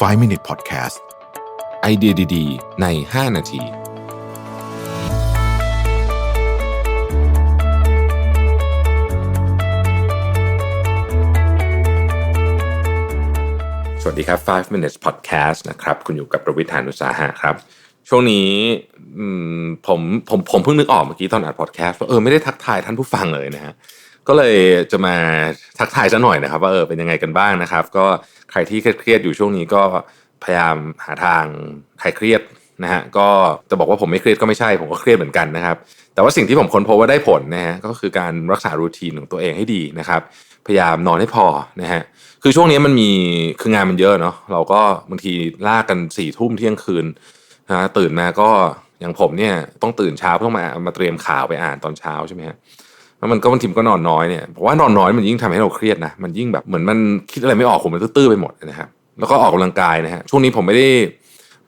5 Minute Podcast ไอเดียดีๆ ใน 5 นาที สวัสดีครับ 5 minutes podcast นะครับ คุณอยู่กับประวิทยานุสาหะครับ ช่วงนี้ผมผมผมเพิ่งนึกออกเมื่อกี้ตอนอัดพอดแคสต์ว่าเออไม่ได้ทักทายท่านผู้ฟังเลยนะฮะ ก็เลยจะมาทักทายซะหน่อยนะครับ ว่าเออเป็นยังไงกันบ้างนะครับ ก็ใครที่เครียดอยู่ช่วงนี้ก็พยายามหาทางคลายเครียดนะฮะก็จะบอกว่าผมไม่เครียดก็ไม่ใช่ผมก็เครียดเหมือนกันนะครับ แต่ว่าสิ่งที่ผมค้นพบว่าได้ผลนะฮะก็คือการรักษารูทีนของตัวเองให้ดีนะครับ พยายามนอนให้พอนะฮะคือช่วงนี้มันมีคืองานมันเยอะเนาะเราก็บางทีลากกันสี่ทุ่มเที่ยงคืนนะฮะตื่นมาก็อย่างผมเนี่ยต้องตื่นเช้าเพื่อมามาเตรียมข่าวไปอ่านตอนเช้าใช่ไหมฮะ แล้วมันก็บางทีมันก็นอนน้อยเนี่ยผมว่านอนน้อยมันยิ่งทำให้เราเครียดนะมันยิ่งแบบเหมือนมันคิดอะไรไม่ออกผมมันตื้อไปหมดนะครับแล้วก็ออกกำลังกายนะฮะช่วงนี้ผมไม่ได้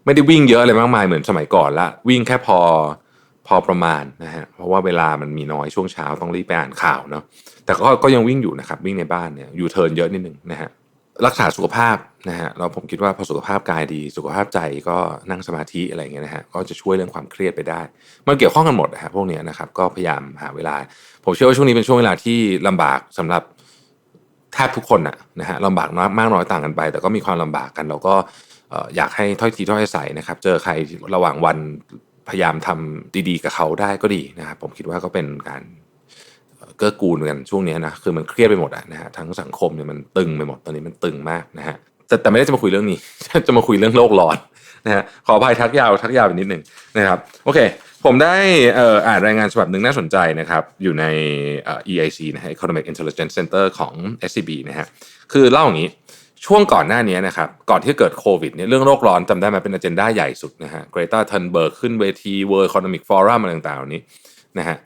ไม่ได้วิ่งเยอะอะไรมากมายเหมือนสมัยก่อนละวิ่งแค่พอพอประมาณนะฮะเพราะว่าเวลามันมีน้อยช่วงเช้าต้องรีบไปอ่านข่าวเนาะแต่ก็ก็ยังวิ่งอยู่นะครับวิ่งในบ้านเนี่ยอยู่เทิร์นเยอะนิดนึงนะฮะ รักษาสุขภาพนะฮะเราผมคิดว่าพอสุขภาพกายดี สุขภาพใจก็นั่งสมาธิอะไรเงี้ยนะฮะก็จะช่วยเรื่องความเครียดไปได้ มันเกี่ยวข้องกันหมดนะฮะพวกเนี้ยนะครับก็พยายามหาเวลา ผมเชื่อว่าช่วงนี้เป็นช่วงเวลาที่ลำบากสำหรับแทบทุกคนนะนะฮะลำบากน้อยมากน้อยต่างกันไป แต่ก็มีความลำบากกัน เราก็อยากให้ถ้อยทีถ้อยอาศัยนะครับ เจอใครระหว่างวันพยายามทำดีๆ กับเขาได้ก็ดีนะครับผมคิดว่าก็เป็นการ เกื้อกูลกันช่วงนี้นะคือมันเครียดไปหมดอะนะฮะทั้งสังคมเนี่ยมันตึงไปหมดตอนนี้มันตึงมากนะฮะแต่แต่ไม่ได้จะมาคุยเรื่องนี้ จะมาคุยเรื่องโลกร้อนนะฮะขออภัยทักยาวทักยาวไปนิดหนึ่งนะครับโอเคผมได้เอ่ออ่านรายงานฉบับหนึ่งน่าสนใจนะครับ อยู่ในเอ่อ EIC นะฮะ Economic Intelligence Center ของ SCB นะฮะคือเล่าอย่างนี้ช่วงก่อนหน้านี้นะครับก่อนที่เกิดโควิดเนี่ยเรื่องโลกร้อนจำได้ไหมเป็นอเจนดาใหญ่สุดนะฮะเกรตาทันเบิร์กขึ้นเวที World Economic Forum อะไรต่างๆนี้นะฮะ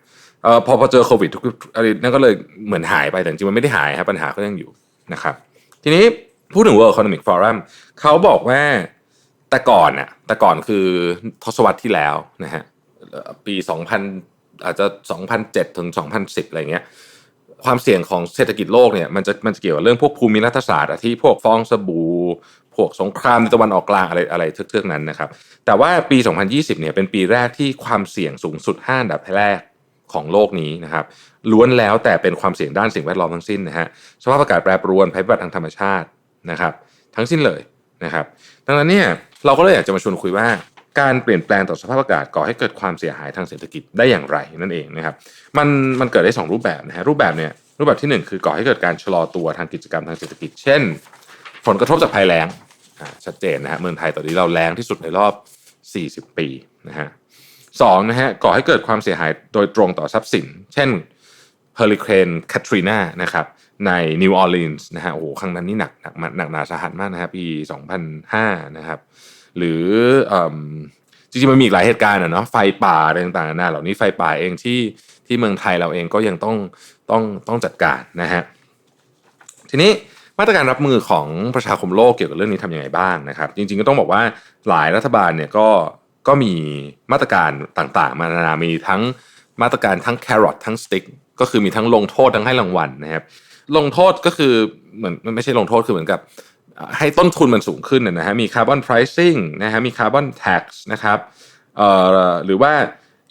เอ่อพอพอเจอโควิดทุกอะไรนั่นก็เลยเหมือนหายไปแต่จริงมันไม่ได้หายครับปัญหาก็ยังอยู่นะครับ ทีนี้พูดถึง World Economic Forum เขาบอกว่าแต่ก่อนน่ะแต่ก่อนคือทศวรรษที่แล้วนะฮะเอ่อปี 2000 อาจจะ 2007 ถึง 2010 อะไรเงี้ยความเสี่ยงของเศรษฐกิจโลกเนี่ยมันจะมันจะเกี่ยวกับเรื่องพวกภูมิรัฐศาสตร์ที่พวกฟองสบู่พวกสงครามในตะวันออกกลางอะไรอะไรเทือกๆนั้นนะครับ แต่ว่าปี 2020 เนี่ยเป็นปีแรกที่ความเสี่ยงสูงสุด 5 อันดับแรก ของโลกนี้นะครับล้วนแล้วแต่เป็นความเสี่ยงด้านสิ่งแวดล้อมทั้งสิ้นนะฮะสภาพอากาศแปรปรวนภัยพิบัติทางธรรมชาตินะครับทั้งสิ้นเลยนะครับดังนั้นเนี่ยเราก็เลยอยากจะมาชวนคุยว่า การเปลี่ยนแปลงต่อสภาพอากาศก่อให้เกิดความเสียหายทางเศรษฐกิจได้อย่างไรนั่นเองนะครับมันมันเกิดได้สองรูปแบบนะฮะรูปแบบเนี่ยรูปแบบที่หนึ่งคือก่อให้เกิดการชะลอตัวทางกิจกรรมทางเศรษฐกิจ เช่น ผลกระทบจากภัยแล้งชัดเจนนะฮะเมืองไทยตอนนี้เราแรงที่สุดในรอบ 40 ปีนะฮะ สองนะฮะก่อให้เกิดความเสียหายโดยตรงต่อทรัพย์สิน เช่นเฮอริเคนแคทรีนานะครับในนิวออร์ลีนส์นะฮะโอ้โหครั้งนั้นนี่หนักหนักหนักหนาสาหัสมากนะฮะปี 2005 นะครับ หรืออิ่มจริงๆมันมีอีกหลายเหตุการณ์อะเนาะไฟป่าอะไรต่างๆนานาเหล่านี้ไฟป่าเองที่ที่เมืองไทยเราเองก็ยังต้องต้องต้องจัดการนะฮะทีนี้มาตรการรับมือของประชาคมโลกเกี่ยวกับเรื่องนี้ทำยังไงบ้างนะครับ จริงๆก็ต้องบอกว่าหลายรัฐบาลเนี่ยก็ ก็มีมาตรการต่างๆ มานานามีทั้งมาตรการทั้งแครอททั้งสติ๊กก็คือมีทั้งลงโทษทั้งให้รางวัลนะครับลงโทษก็คือเหมือนมันไม่ใช่ลงโทษคือเหมือนกับ ให้ต้นทุนมันสูงขึ้นนะฮะมีคาร์บอน pricing นะฮะมีคาร์บอน tax นะครับเอ่อหรือว่า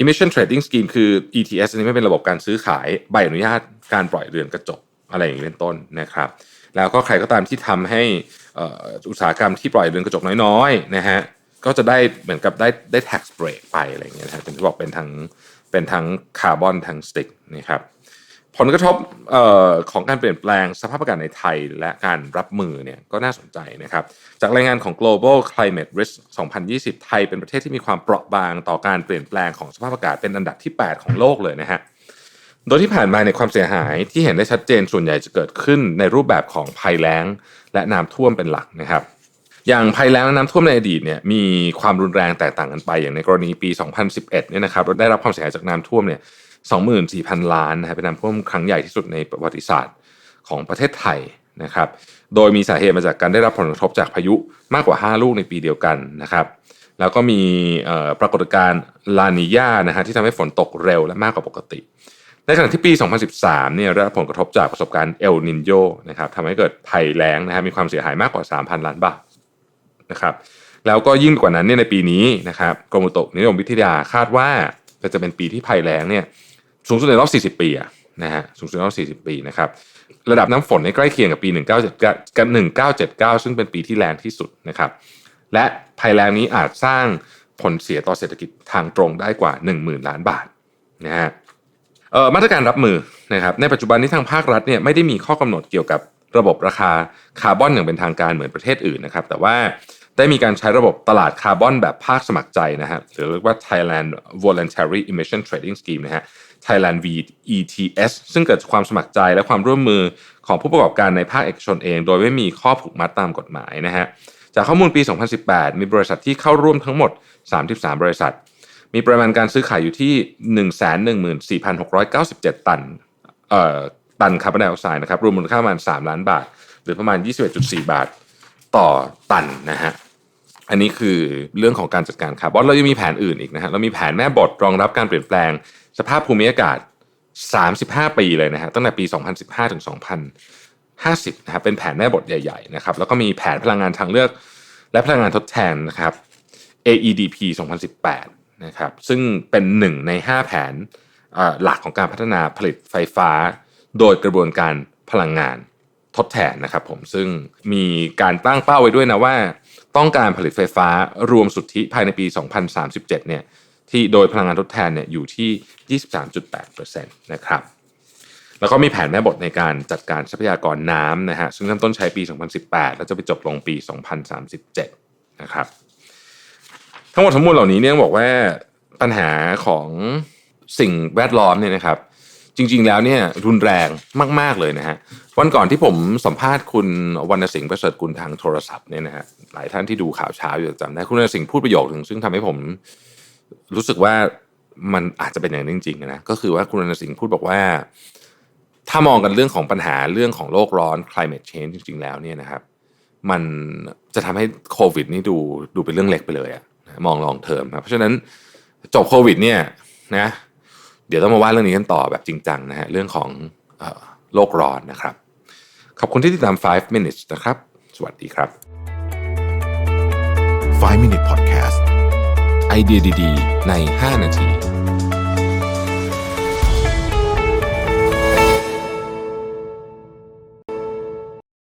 emission trading scheme คือ ETS อันนี้ไม่เป็นระบบการซื้อขายใบอนุญาตการปล่อยเรือนกระจกอะไรอย่างนี้เป็นต้นนะครับ แล้วก็ใครก็ตามที่ทำให้อุตสาหกรรมที่ปล่อยเรือนกระจกน้อยๆนะฮะ ก็จะได้เหมือนกับได้ได้ tax break ไปอะไรอย่างเงี้ยนะฮะเป็นที่บอกเป็นทั้งเป็นทั้งคาร์บอนทั้งสติกนะครับผลกระทบออของการเปลี่ยนแปลงสภาพอากาศในไทยและการรับมือเนี่ยก็น่าสนใจนะครับ จากรายงานของ global climate risk 2020 ไทยเป็นประเทศที่มีความเปราะบางต่อการเปลี่ยนแปลงของสภาพอากาศเป็นอันดับที่ 8 ของโลกเลยนะฮะโดยที่ผ่านมาในความเสียหายที่เห็นได้ชัดเจนส่วนใหญ่จะเกิดขึ้นในรูปแบบของภัยแล้ง และน้ำท่วมเป็นหลักนะครับ อย่างภัยแล้งและน้ำท่วมในอดีตเนี่ยมีความรุนแรงแตกต่างกันไป อย่างในกรณีปี 2011เนี่ยนะครับเราได้รับความเสียหายจากน้ำท่วมเนี่ย24,000 ล้านนะครับเป็นน้ำท่วมครั้งใหญ่ที่สุดในประวัติศาสตร์ของประเทศไทยนะครับ โดยมีสาเหตุมาจากการได้รับผลกระทบจากพายุมากกว่า 5 ลูกในปีเดียวกันนะครับ แล้วก็มีปรากฏการณ์ลานิญานะฮะที่ทำให้ฝนตกเร็วและมากกว่าปกติ ในขณะที่ปี 2013 เนี่ยได้รับผลกระทบจากประสบการณ์เอลนินโยนะครับทำให้เกิดภัยแล้งนะฮะมีความเสียหายมากกว่า 3,000 ล้านบาท นะครับแล้วก็ยิ่งกว่านั้นเนี่ยในปีนี้นะครับกรมอุตุนิยมวิทยาคาดว่าจะเป็นปีที่ภัยแล้งเนี่ยสูงสุดในรอบ 40 ปีอะนะฮะสูงสุดในรอบ 40 ปีนะครับระดับน้ำฝนในใกล้เคียงกับปี 1979กับ1979 ซึ่งเป็นปีที่แรงที่สุดนะครับและภัยแล้งนี้อาจสร้างผลเสียต่อเศรษฐกิจทางตรงได้กว่า 10,000 ล้านบาทนะฮะมาตรการรับมือนะครับในปัจจุบันนี้ทางภาครัฐเนี่ยไม่ได้มีข้อกำหนดเกี่ยวกับระบบราคาคาร์บอนอย่างเป็นทางการเหมือนประเทศอื่นนะครับแต่ว่า ได้มีการใช้ระบบตลาดคาร์บอนแบบภาคสมัครใจนะฮะหรือเรียกว่า Thailand Voluntary Emission Trading Scheme นะฮะ Thailand VETS ซึ่งเกิดความสมัครใจและความร่วมมือของผู้ประกอบการในภาคเอกชนเอง โดยไม่มีข้อผูกมัดตามกฎหมายนะฮะจากข้อมูลปี 2018 มีบริษัทที่เข้าร่วมทั้งหมด 33 บริษัท มีปริมาณการซื้อขายอยู่ที่ 114,697 ตันเอ่อตันคาร์บอนไดออกไซด์นะครับรวมมูลค่าประมาณ 3 ล้านบาท หรือประมาณ 21.4 บาท ต่อตันนะฮะอันนี้คือเรื่องของการจัดการคาร์บอนเรายังมีแผนอื่นอีกนะฮะเรามีแผนแม่บทรองรับการเปลี่ยนแปลงสภาพภูมิอากาศ 35 ปีเลยนะฮะตั้งแต่ปี 2015 ถึง 2050 นะครับเป็นแผนแม่บทใหญ่ๆนะครับแล้วก็มีแผนพลังงานทางเลือก และพลังงานทดแทนนะครับ AEDP 2018 นะครับซึ่งเป็นหนึ่งใน 5 แผนหลักของการพัฒนาผลิตไฟฟ้า โดยกระบวนการพลังงาน ทดแทนนะครับผมซึ่งมีการตั้งเป้าไว้ด้วยนะว่า ต้องการผลิตไฟฟ้ารวมสุทธิภายในปี 2037 เนี่ยที่โดยพลังงานทดแทนเนี่ยอยู่ที่ 23.8%นะครับแล้วก็มีแผนแม่บทในการจัดการทรัพยากรน้ำนะฮะซึ่งเริ่มต้นใช้ปี 2018 แล้วจะไปจบลงปี 2037 นะครับทั้งหมดทั้งมวลเหล่านี้เนี่ยบอกว่าปัญหาของสิ่งแวดล้อมเนี่ยนะครับ จริง ๆ แล้วเนี่ยรุนแรงมาก ๆ เลยนะฮะวันก่อนที่ผมสัมภาษณ์คุณวรรณสิงห์ประเสริฐกุลทางโทรศัพท์เนี่ยนะฮะหลายท่านที่ดูข่าวเช้าอยู่จำได้คุณวรรณสิงห์พูดประโยคหนึ่งซึ่งทำให้ผมรู้สึกว่ามันอาจจะเป็นอย่างนั้นจริงๆนะก็คือว่าคุณวรรณสิงห์พูดบอกว่า ถ้ามองกันเรื่องของปัญหาเรื่องของโลกร้อน climate change จริง ๆ แล้วเนี่ยนะครับมันจะทำให้โควิด นี่ดูดูเป็นเรื่องเล็กไปเลยอะมองลองเทอมครับเพราะฉะนั้นจบโควิด เนี่ยนะ เดี๋ยวต้องมาว่าเรื่องนี้กันต่อแบบจริงจังนะฮะเรื่องของโลกร้อนนะครับ ขอบคุณที่ติดตาม 5 minutes นะครับ สวัสดีครับ 5 minute podcast ไอเดียดีๆ ใน 5 นาที